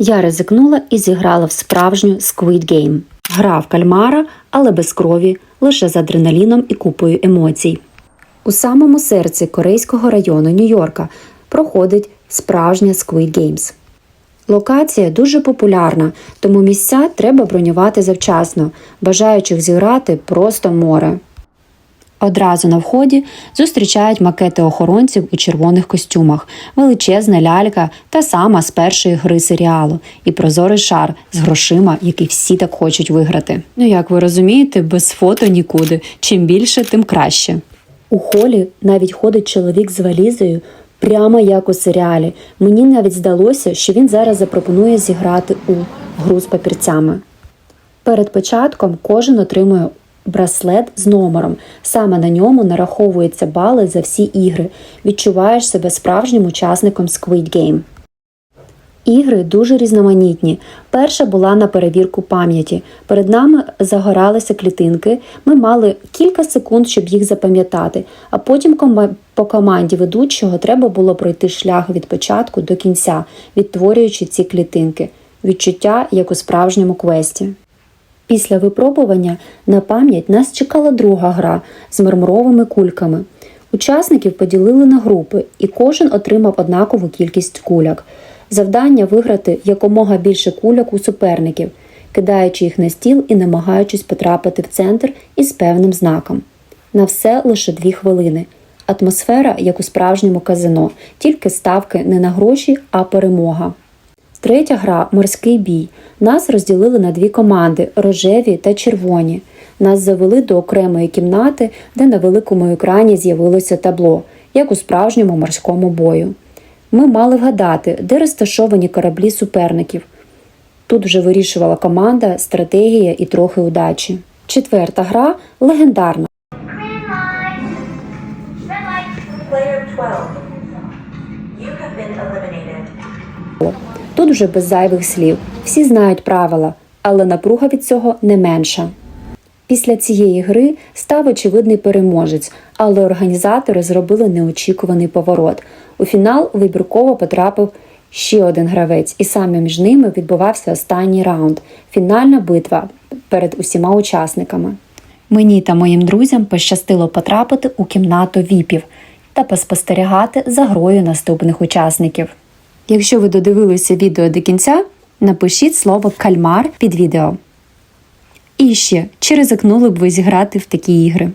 Я ризикнула і зіграла в справжню Squid Game. Гра в кальмара, але без крові, лише з адреналіном і купою емоцій. У самому серці корейського району Нью-Йорка проходить справжня Squid Games. Локація дуже популярна, тому місця треба бронювати завчасно, бажаючих зіграти просто море. Одразу на вході зустрічають макети охоронців у червоних костюмах, величезна лялька та сама з першої гри серіалу, і прозорий шар з грошима, який всі так хочуть виграти. Ну як ви розумієте, без фото нікуди. Чим більше, тим краще. У холі навіть ходить чоловік з валізою, прямо як у серіалі. Мені навіть здалося, що він зараз запропонує зіграти у гру з папірцями. Перед початком кожен отримує браслет з номером. Саме на ньому нараховуються бали за всі ігри. Відчуваєш себе справжнім учасником Squid Game. Ігри дуже різноманітні. Перша була на перевірку пам'яті. Перед нами загоралися клітинки. Ми мали кілька секунд, щоб їх запам'ятати, а потім по команді ведучого треба було пройти шлях від початку до кінця, відтворюючи ці клітинки. Відчуття як у справжньому квесті. Після випробування на пам'ять нас чекала друга гра з мармуровими кульками. Учасників поділили на групи, і кожен отримав однакову кількість куляк. Завдання виграти якомога більше куляк у суперників, кидаючи їх на стіл і намагаючись потрапити в центр із певним знаком. На все лише дві хвилини. Атмосфера, як у справжньому казино, тільки ставки не на гроші, а перемога. Третя гра морський бій. Нас розділили на дві команди рожеві та червоні. Нас завели до окремої кімнати, де на великому екрані з'явилося табло, як у справжньому морському бою. Ми мали вгадати, де розташовані кораблі суперників. Тут вже вирішувала команда, стратегія і трохи удачі. Четверта гра легендарна. Player 12. You have been eliminated. Тут вже без зайвих слів. Всі знають правила, але напруга від цього не менша. Після цієї гри став очевидний переможець, але організатори зробили неочікуваний поворот. У фінал вибірково потрапив ще один гравець, і саме між ними відбувався останній раунд фінальна битва перед усіма учасниками. Мені та моїм друзям пощастило потрапити у кімнату віпів та поспостерігати за грою наступних учасників. Якщо ви додивилися відео до кінця, напишіть слово кальмар під відео. І ще, чи ризикнули б ви зіграти в такі ігри?